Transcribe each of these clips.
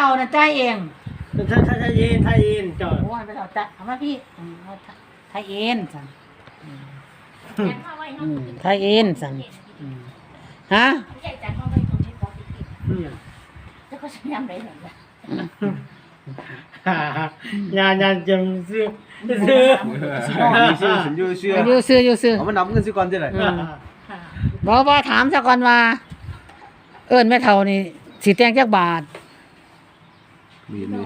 เอาน่ะจ่ายเองถ้าถ้าถ้ายินถ้ายินจอดโอ้ยไปเอาจ่ายเอามาพี่อืมเอาไทยเอ็นสั่นแทนเข้าไว้อืเนาะมไทยเอ็นสั่นอืมฮะใหญ่จังเข้าไว้ตรงนี้พอสิกินเนี่ยแล้วก็ฉันยังได้เหมือนกันฮ่าฮ่างานงานจังซื้อซื้อมีชื่อฉันอยู่เชื่ออยู่ซื้ออยู่ซื้อเอามานับเงินสิก่อนจะไหนอืมบอกว่าถามซะก่อนว่า เอิ้นแม่เฒ่านี่สิแต่งจักบาท มีมี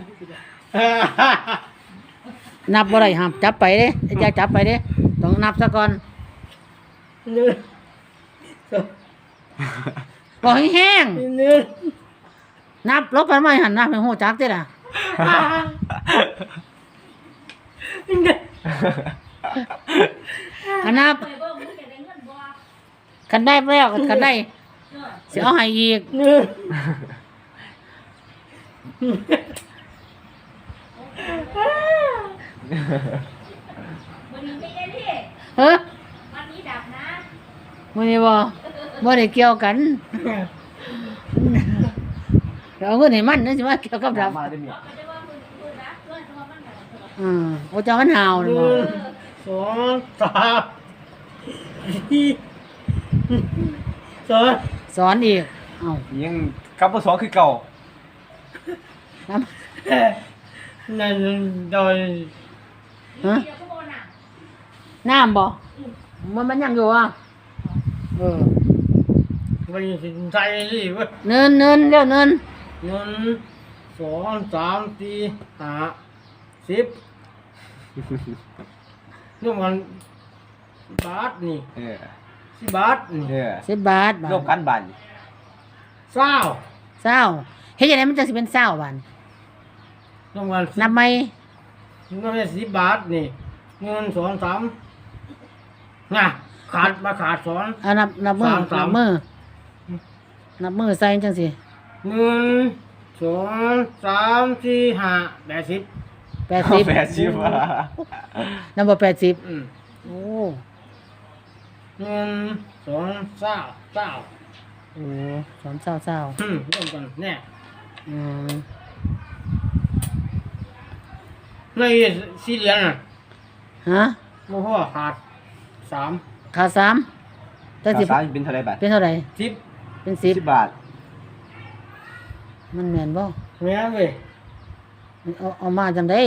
นับบ่ได้ห้ามจับไปเด้ไอ้จะจับไปเด้ต้องนับซะก่อนบ่ให้แห้งนึกนับลบไปไม่หันนับให้ฮู้จักติล่ะอันนับไปเบิ่งมึงจะได้เงินบ่คันได้แล้วคันได้สิเอาให้อีกนึก วันนี้ไม่ได้ที่เฮ้อวันนี้ดับนะมื้อนี้บ่บ่ได้เกี่ยวกันเอาเงินให้มันนั่นสิว่าเกี่ยวกับดับ มาได้มีไม่ได้ว่ามึงมึงนะเพื่อนตัวมันแบบอืมโอ้เจ้ามันหาวนี่บ่สองสามสี่สองสอนอีก เอ้ายังกลับมาสองคือเก่าน้ำนั่นโดย ฮะเดี๋ยวก็โมน่ะน้ำบ่มันมันยังอยู่อะเออวันนี้สิใจนี่เว้ยเนินเนินเร็วเนินหนึ่งสองสามสี่ห้าสิบนี่มันบาทนี่เออสิบบาทนี่เออสิบบาทบาทรวมกันบันเศร้าเศร้าเฮ็ดจังไดมันจะสิเป็นเศร้าบาดนี่มันนับไหม นี่มันสิบบาทนี่เงินสองสามน่ะขาดมาขาดสองเอานับนับมือสามสานัม บมือนับมือใส่จังสิหนึ่งสองสามสี่ห้าแปดสิบแปดสิบแปดสิบว่ะนับบ่แปดสิบอืมโอ้หนึ่งสองเศร้าเศร้าโอ้สอนเศร้าเศร้าอืมร่วมกันแน่อืม ในสี่เหรียญน่ะฮะโมพ่อขาดสามขาดสามแต่สิบสามเป็นเท่าไหรบาทเป็นเท่าไหร่สิบเป็นสิบสิบบาท มันแม่นบ่แม่เว้ยเอาเอามาจังได้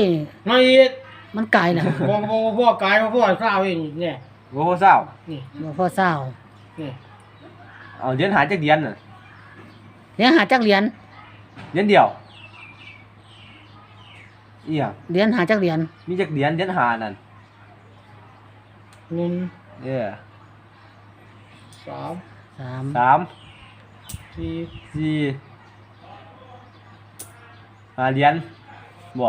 ไม่อีกมันไกลน่ะพ่อพ่อพ่อกายพ่อพ่อเศร้าเองเนี่ยโอ้โหเศร้านี่บ่พอเศร้านี่เอาเหรียญหาจากเหรียญน่ะเดี๋ยวหาจักเหรียญเหรียญเดียว อีหยังเหรียญหาจักเหรียญมีจากเหรียญเหรียญหานั่นหนึ่งเออสามสามสามสี่สี่ห้าเหรียญบ่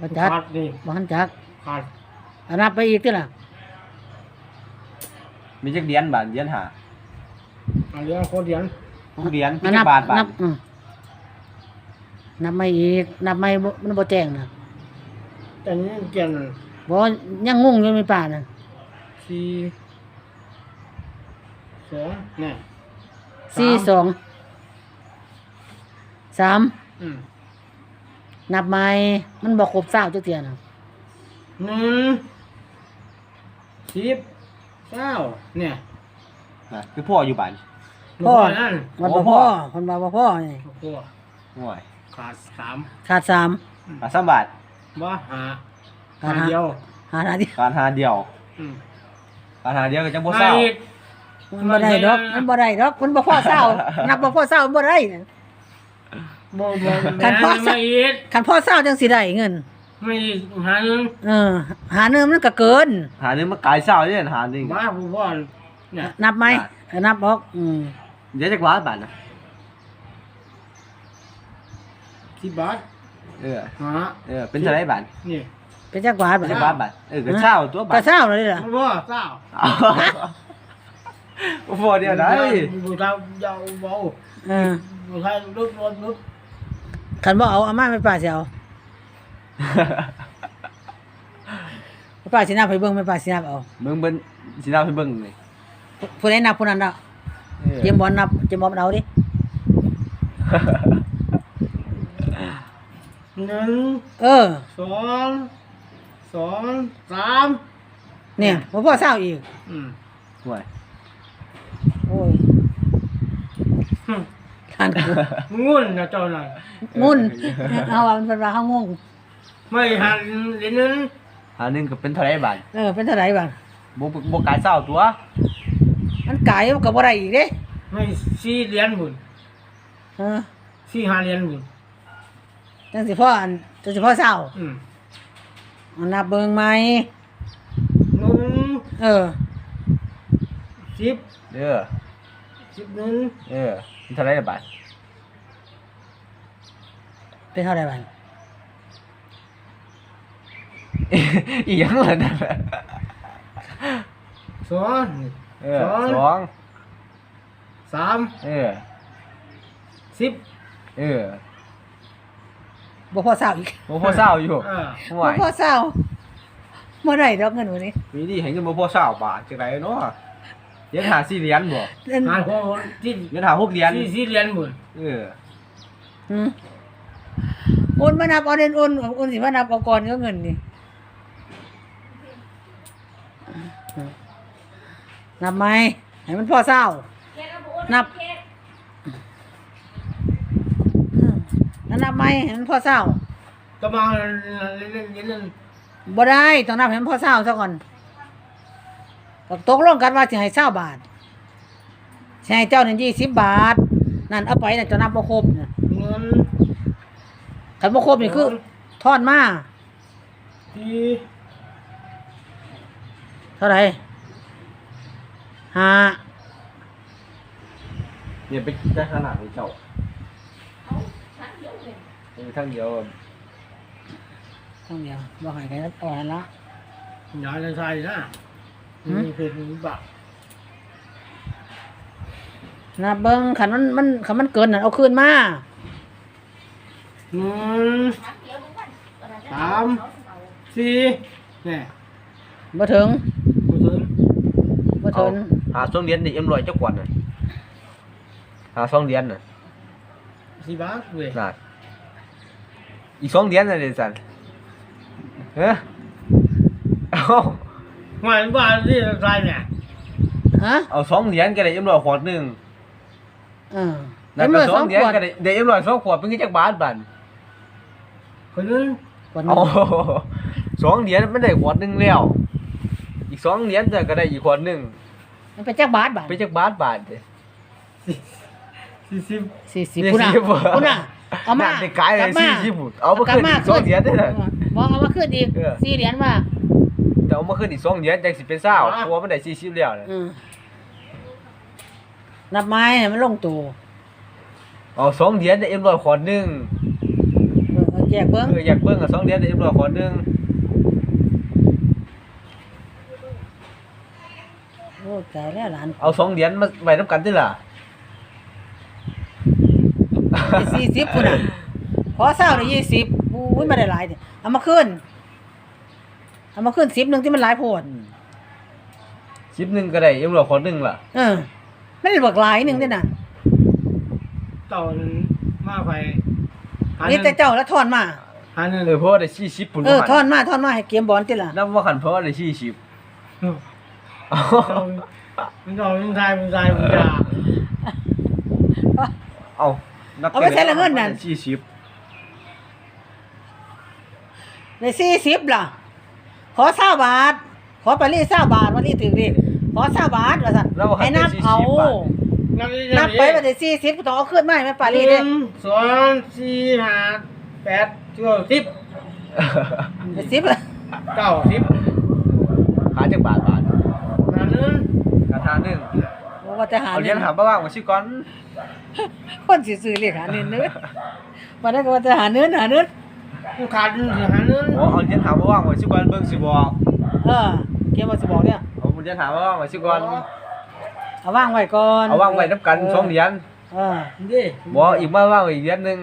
บ่จักขาดนี่บ่ทันจักขาดเอานับไปอีกติล่ะมีจากเหรียญบาทเหรียญหาอันเดียวโคตรเหรียญ เหรียญมีอะจันักบาทบานัทอืม นับไม่อีกนับไม่บ่มันบ่แจ้งน่ะแต่นี่เกียนบ่ยังงงอยู่มีป่าน่ะสี่สองเนี่ยสี่สองสามอืมนับไม่มันบ่ครบเศร้าจักเที่ยน่ะหนึ่งสิบเก้าเนี่ยน่ะคือพ่ออยู่บ้านพ่อนั่นมันโอ้บ่พ่พออคนว่าบ่พอนี่ พ่อ ห่วย ขาดสามขาดสามหาสามบาทบ่หาขาหาดห้าเดียวหาหาเดียวการหาเดียวอืมการหาเดียวก็จังบ่เศร้าให้มันบ่ได้ดอกมันบ่ได้ดอกมันบ่พอเศร้านับบ่พอเศร้ามันบ่ได้น่ะ บ่บ่คันพ่อแม่ไม่อีกคันพอเศร้าจังสิได้เงิน ไม่อีกหาหนึ่งเออ หาเนื้อมันก็เกิน หาหนึงมันกายเศร้าเนี่ยหาหนึงบ้าผู้พ่อเนี่ยนับไหมเออนับออกอืมเดี๋ยวจักบาทบาทนะ สิบบาทเออ หาเออ เป็นเท่าไหรบาทนี่เป็นจักบาทบ่จักบาทบาทเออก็เศร้าตัวบาก็ทเศร้าเลยล่ะพ่อเศร้าเอาโอ้โหเดียวได้ผู้ชายยาวเบาเออผู้ชายลุกลุกลุกคันบ่เอาอามาไม่ป้าสิเอาไม่ป้าสินับให้เบิ่งไม่ป้าสินับเอาเบิ่งเบิ่งสิเล่าให้เบิ่งนี่ผู้ใดนับผู้นั้นเนาะเออเตรียมบอลนับเตรียมบอลเอาดิ หนึ่งเออ สองสองสามเนี่ยบ่พอเศร้าอีก อืมห่วยโอ้ยหึทานกูงุ่นนะเจ้าน่ะงุ่นเอาว่ามันเป็นว่าเฮางงไม่หันเหรียญนึงหาหนึงก็เป็นเท่าไหร่บาทเออ เป็นเท่าไหร่บ้างบ่บ่บ่กายเศร้าตัวมันกายมันก็บ่ได้อีกเด้ไม่สี่เหรียญบุญเออสี่ห้าเหรียญบุญ จังสิพ่ออันจังสิพ่อเศร้าอืมเอานับเบิ่งไหมหนึ่งเออสิบเด้อสิบหนึ่งเออเป็นเท่าไหร่บาทเป็นเท่าไหร่บ้างอีหยังล่ะนั่นน่ะสองเออสองสองสามเออสิบเออ บ่พอเศร้าอีกบ่พอเศร้าอยู่เออห่วบ่ยพอเศร้าเมื่อไหร่ดอกเงินวันนี้ปีนี้ให้เงินบ่พอเศร้าบาทจังไดเนาะเหรียญหาสี่เหรียญบ่เล่นหาหัวที่เหรียญหาหกเหรียญสี่สี่เหรียญบุญเออหืมโอนมานับเอาเด่นโอนโอนสิมานับเอาก่อนก็เงินนี่นับไหมให้มันพอเศร้าเฮ็ดเอาบ่โอนนับ เฮ็ด อื มแล้วนับไหมให้มันพอเศร้าก็มาเหรียญเหรียญนึงบ่ได้ต้องนับให้มันพอเศร้าซะก่อนก็ตกลงกันว่าสิให้เศร้าบาทสิให้เจ้านี่ยี่สิบบาท นั่นเอาไปน่ะจะนับบ่ครบน่ะเงินคันบ่ครบนี่คือทอนมาสี่เท่าไหร่ห้า เนี่ยไปได้ขนาดนี้เจ้าเอาชั้นเดี ยวเลยเออทั้งเดียวต้องเดียวบ่ให้ใครเอาให้ละอย่าจะใส่นะหืมมีเพชรมีบักนับเบิ่งคันมันมันคันมันเกินนั่นเอาคืนมาหนึ่งชั้นเดียวทุกวันก็ได้สามเอาสี่เนี่ยบ่ถึงกูถึงบ่ถึงหาสองเหรียญนี่เอ็มร้อยจักกว่าน่ะหาสองเหรียญน่ะสี่บาทเว้ยน่ะ อีกสองเหรียญน่ะเด้สันเฮ้อเอาหมายว่าที่ใส่เนี่ยฮะเอาสองเหรียญก็ได้เอ็มร้อยขวดหนึงเออนั่นเมื่ก็อสสอองงเหรียญขวดก็ได้ได้เอ็มร้อยสองขวดเป็นกี่จักบาทบัดคนนึงขวดหเอานึ่งสองเหรียญมันได้ขวดหนึงแล้ว อีกสองเหรียญแต่ก็ได้อีกขวดหนึงมันเป็นจักบาทบาทเป็นจักบาทบาทเด้ สี่สิบสี่สิบนี่พุ่นน่ะสิบ่พุ่นน่ะ เอามานั่นได้กายเลยลับมา40พุ่นเอามาขึ้นอีกสองเหรียญได้เลยบ่เอามาขึ้นอีกเออสี่เหรียญมาแต่เอามาขึ้นอีกสองเหรียญจังสิเป็นเศร้าเพราะว่ามันได้สี่สิบแล้วเนี่ยอืมนับไม้ให้มันลงตัวเอาสองเหรียญได้เอ็มร้อยขวดหนึงเออเอาแจกเบิ่งเอออยากเบิ่งกับสองเหรียญได้เอ็มร้อยขวดหนึงโอ้ตายแล้วหลานเอาสองเหรียญมาไว้นํกันติล่ะ สี่สิบพุ่นน่ะขอเศร้าได้ยี่สิบอุ้ยไม่ได้หลายเด้เอามาขึ้น เอามาขึ้นสิบหนึ่งที่มันหลายโพดสิบหนึงก็ได้เอ็มร้อยขวดหนึงล่ะเออไม่ได้บอกหลายหนึ่งด้วยนะเต่านั้นมาไปหานี่แต่เจ้าแล้วทอนมา หาเงินเออเพราะว่าได้40ปุ่นเออทอนมาทอนมาให้เกมบอลติล่ะนำว่าคันเพราะว่าได้40เอามันเอามันทายมันทายมันยาเอา นับเอาไปใช้ละเงินนั่นได้40ในสี่สิบล่ะ ขอเศร้าบาท ขอไปรีเศร้าบาทวันนี้ถึงดิขอเศร้าบาทว่าสั่นแล้วว่าให้นับให้เอา40บาทนับดินับไปวันที่สี่สิบต้องเอาขึ้นมาให้แม่ปารีหเด้นึ่งสองสี่ห้าแปดเก้าสิบไปสิบละเก้าสิบหาจักบาทบาทหาเงินกระทาหนึงว่าจะหาเอาเหรีเงิยญนหามาว่างไว้สิก่อน คนสิซื้อเลขหาเงินเนื้อวันนั้นก็ว่าจะหาเนื้อหาเนื้อกูขาดเงินสิหาเงินโอ้เอาเหรียญหามาว่างไว้สิก่อนเบิ่งสิบอกเออเกมว่าสิบอกเนี่ยเอาเหรียญหามาว่างไว้สิก่อนเอาว่างไว้ก่อนเอาว่างไว้นํกันสองเหรียญเออดิบ่อีกมาว่างไว้อีกเหรียญหนึง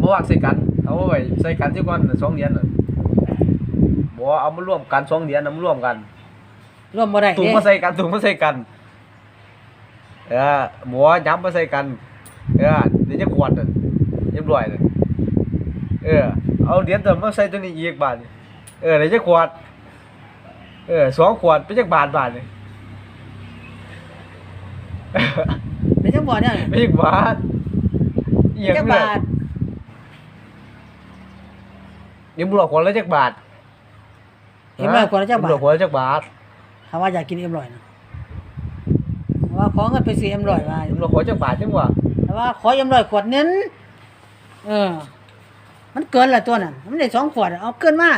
บ่วางใส่กันเอาไว้ใส่กันสิก่อนน่ะสองเหรียญน่ะบ่เอามารวมกันสองเหรียญน่ะมารวมกันรวมบ่ได้ถุงเด้มาใส่กันถุงมาใส่กัน เออหมูย้ำมาใส่กันเออเดี๋ยวจะขวดน่ะเรียบร้อยเลยเออเอาเหรียญตัวมาใส่ตัวนี้อีกบาทนี่เออได้จักขวดเออสองขวดเป็นจักบาทบาทนี่เป็นจังบ่เนี่ยเป็นจักบาทอีหยังจักเนี่ยบาทเดี๋ยวมึงหลอกขวดละจักบาทเอ็มร้อยกว่าแล้วจักบามึงหลทอกขวดละจักบาทถ้าว่าอยากกินเอ็มร้อยนะถ้าว่า ขอเงินไปซื้อเอ็มร้อยมามึงหลอกขวดจักบาทจังวะแต่ว่าขอเอ็มร้อยขวดนึงเออ มันเกินละตัวนั้นมันได้สองขวดเอาเกินมา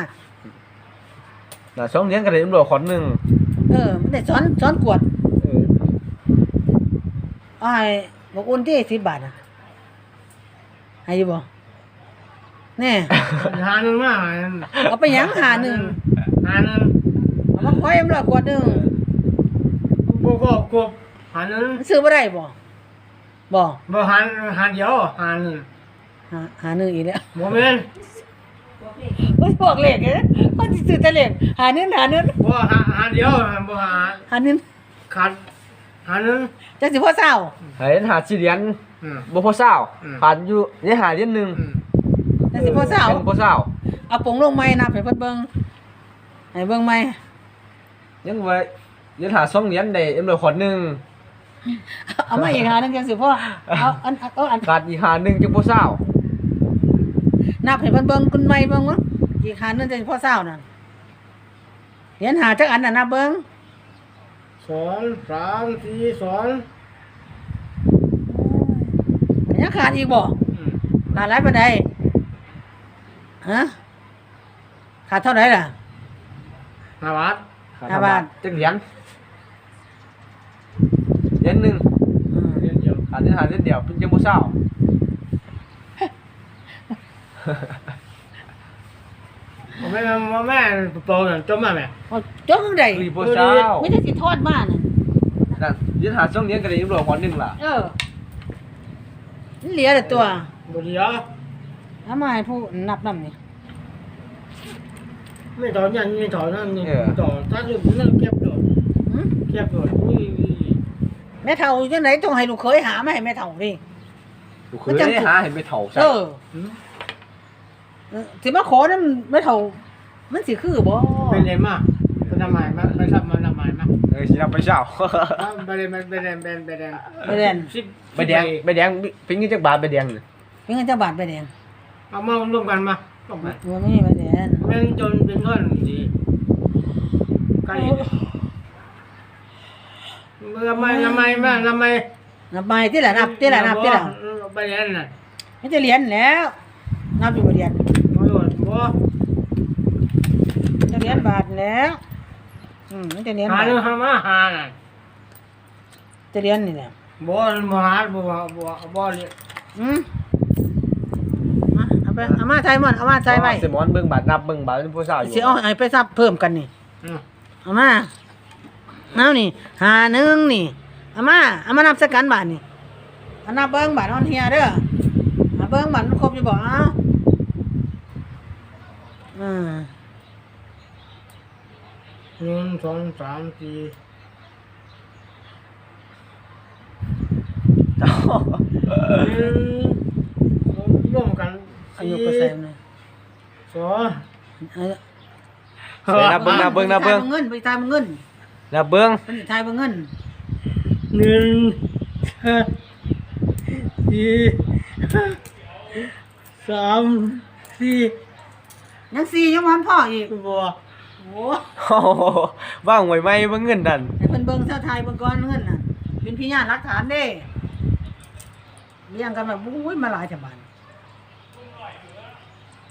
น่ะสองเหรียญก็ได้มึงหลอกขวดหนึงเออ มันได้ซ้อนซ้อนขวดเออเอาให้บอกอุ่นที่สิบบาทนะให้อยู่บ่แน่ หาหนึ่งมาเอาไปหยังหาหนึ่งหาหนึ่งเอามาขอเอ็มร้อยขวดหนึงบวกก็กบ หาหนึ่งมันซื้อบ่ได้บ่บ่บ่หาหาเดียวหาหนึ่งหาหาหนึ่งอีกแล้วบ่แม่นโอ้ยบอกเลขเด้อคนสิซื้อแต่เลขหาหนึ่งหาหนึ่งบ่หาหาเดียวบ่หาหาหนึ่งขาดหาหนึ่งจังสิพ่อเศร้าให้หาสิเหรียญอืม บ่พอเศร้าอืมขาดอยู่นี่หาเหรียญหนึงอืมจังสิพ่อเศร้าป็นบ่เศร้าเอาปงลงไม้นับให้เพิ่นเบิ่งให้เบิ่งไม้ยังไว้เหรียญหาสองเหรียญได้เอ็มหลอกขวดหนึง เอามาอีกหาหนึงจังสิพ่อเอาอันเอาอันขาดอีกหาหนึงจังบ่เศร้านับให้เพิ่นเบิ่งคุณไม้เบิ่งว่าอีกหาหนึงจังสิพ่อเศร้านั่นเหรียญหาจักอันน่ะนับเบิ่งสองสามสี่สองยังขาดอีกบ่อืมขาดหลายปานใดฮะขาดเท่าไหร่ล่ะห้าบาทห้าบาท จักเหรียญ เหรียญหนึงอืมเดียวเดียวขาดเหรียญหาเหรียญเดียวเป็นจังบ่เศร้าบ่แม่นบ่แม่นโตนั่นจมมาแม่เอาจกจังได๋เฮ้ยบ่เศร้าไม่ได้สิทอดมาน่ะนั่นเหรียญหาสองเหรียญก็ได้เอ็มหลอกขวดหนึงล่ะเออมันเหลือแต่ตัวบ่เดียวเอามาให้ผู้นับนำนี่ไม่ถอนยันไม่ถอนนั่นนี่ถอนถ้าอยู่นั่นเก็บโดดหึเก็บโดดอุ้ย แม่เฒ่าจังไดต้องให้ลูกเขยหามาให้แม่เฒ่าดิ ลูกเคมันยจังได้หาเห็นไปเฒ่าใช่เออหืมเออสิมาขอนั้นแม่เฒ่า มันสิคือบ่เป็นไรมาเป็นทำไมมาไปทำมันทำไมมาเออสินำไปเช้าไปเรียนไปเรียนไปเรียนไปเรียนไปเรียนสิบใบแดงใบแดงเป็นเงินจักบาทใบแดงนี่เป็นเงินจักบาทไปแดงเอามารวมกันมาต้องไปบ่มีไปแดงแม่งจนเป็นเงินดีกันอีก ทำไมทำไมแม่ทำไมนับไปที่ละนับที่ละนับที่ละไปเรียนน่ะไม่จะเหรียญแล้ว นับอยู่บ่เหรียญมาโดดบ่จะเหรียญบาทแล้วอืมมันจะเหรียญหาบาทเรื่องหามาหาน่ะจะเหรียญนี่แหละบ่บ่หาบ่บ่บ่เลยอืมมาเอาไปเอามาใช้มันเอามาใช้ไว้เสมอนเบิ่งบาทนับเบิ่งบาทเป็นผู้สาวอยู่สิเอาให้ไปซับเพิ่มกันนี่อืมเอามา เอานี่หาหนึ่งนี่เอามาเอามานับสักกันบาทนี่เอานับเบิ้งบาทนอนเฮียเด้อเอาเบิ้งบาทมันครบอยู่บ่เอาอืมหนึ่งสองสามสี่หนึ่งรวมกันอาสี่ยุเปอร์เซ็นต์เลยสอง เอาเออนับเบิ่งนับเบิ่งนับเบิ่งไปเงินไปทายเงิน นับเบิ่งไปทายเงินหนึ่งห้าสี่ห้าสามสี่ยังสี่ยังวันพ่ออีกบัวโอ้โอ้โหว่างไว้ไหมเบิ่งเงินนั่นให้เพิ่นเบิ่งเท่าไทยเบิ่งก่อนเงินน่ะเป็นพยานหลักฐานเด้เลี้ยงกันแบบอุ้ยมาหลายจังบาน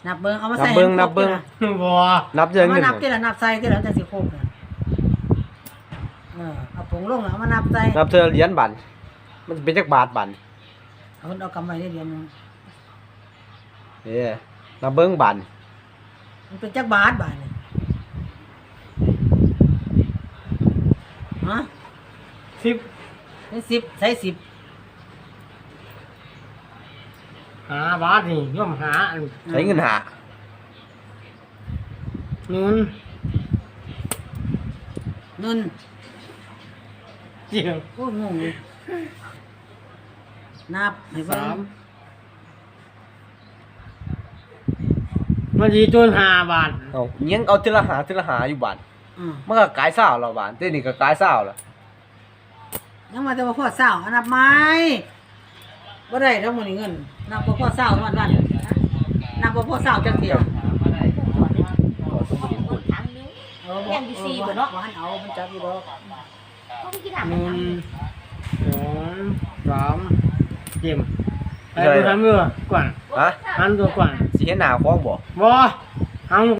นับเบิ่งเอามานับใส่เบิ่งให้นับเบิ่งครทีละบัวนับเจอเอาเงิมานนับนั่นทีละนับใส่ทีละจังสิครบน่ะ เออเอาผงลงแล้วเอามานับใส่นับเธอเหรียญบาทมันเป็นจักบาทบาทเอาเพิ่นเอากำไว้ได้เดือนหนึงเด้นับเบิ่งบาทมันเป็นจักบาทบาทนี่ฮะสิบเป็นสิบใส่สิบหาบาทนี่ย่อมหาอันใช้เงินหาหนึ่งเงิน เจียวโอ้ยงงเลยนับให้เบิ่สางมมันดีจนห้าบาทเอาเงี้ยงเอาทีละหาทีละหาอยู่บาทอืมมันก็กายเศร้าแล้วบาทเดี๋ยวนี้ก็กายเศร้าแล้วยังมาจะมาพ่อเศร้าอันนับไม้บ่ได้ทั้งหมดนี่เงินนับบ่พ่อเศร้าวันวันนับบ่พ่อเศร้าจักเที่ยวทางนึงเออแม่นอยู่สี่บ่เนาะบ่หันเอามันจักอยู่ดอก เขาไม่คิดหทำมันนึ่งทำสอง